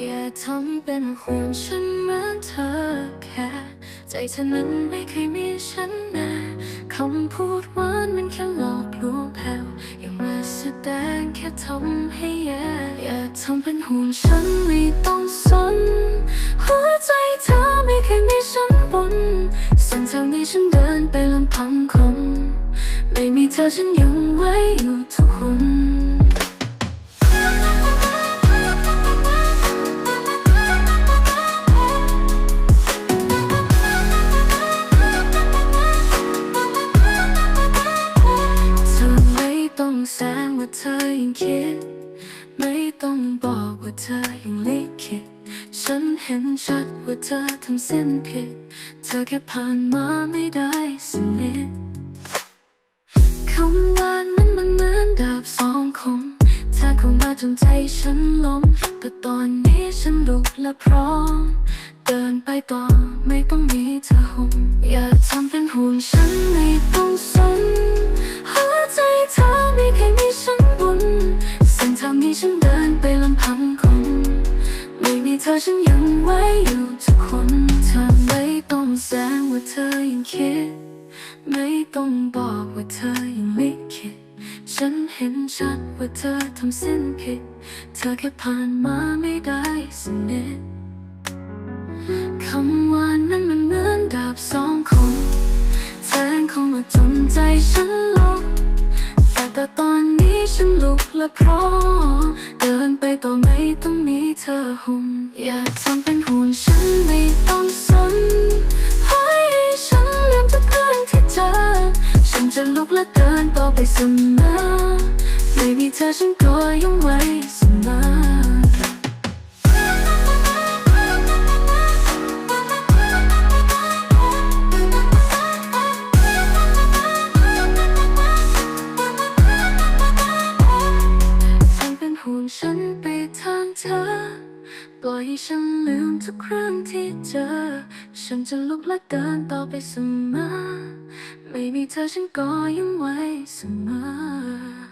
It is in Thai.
อย่าทำเป็นห่วงฉันเหมือนเธอแค่ใจเธอนั้นไม่เคยมีฉันนะคำพูดหวานมันแค่หลอกลวงแผ่วอย่ามาแสดงแค่ทำให้แย่อย่าทำเป็นห่วงฉันไม่ต้องสนหัวใจเธอไม่เคยมีฉันบนเส้นทางนี้ฉันเดินไปลำพังคน ไม่มีเธอฉันยังไว้อยู่ทุกคน แสงว่าเธอยังคิด ไม่ต้องบอกว่าเธอยังลิขิตฉันเห็นชัดว่าเธอทำเส้นผิด เธอแค่ผ่านมาไม่ได้สนิทคำว่านั้นมันเหมือนดาบสองคมเธอเข้ามาจนใจฉันล้มแต่ตอนนี้ฉันลุกและพร้อม เดินไปต่อไม่ต้องมีเธอห่มอย่าทำเป็นห่วงฉันไม่ต้องสน เดินไปลำพังคน ไม่มีเธอฉันยังไว้อยู่ทุกคนเธอไม่ต้องแสงว่าเธอยังคิด ไม่ต้องบอกว่าเธอยังลิขิตฉันเห็นชัดว่าเธอทำเส้นผิด เธอแค่ผ่านมาไม่ได้สนิทคำว่านั้นมันเหมือนดาบสองคมแทงเข้ามาจนใจฉันลงแต่ตอนนี้ฉันลุกและพร้อม ต่อไม่ต้องมีเธอหุ่มอย่าทำเป็นห่วงฉันไม่ต้องสนให้ฉันลืมทุกเรื่องที่เจอ ฉันจะลุกและเดินต่อไปเสมอไม่มีเธอฉันก็ยังไว้เสมอฉันเป็นห่วงฉันไป เธอ ปล่อยให้ฉันลืมทุกครั้งที่เจอ ฉันจะลุกและเดินต่อไปเสมอ ไม่มีเธอฉันก็ยังไว้เสมอ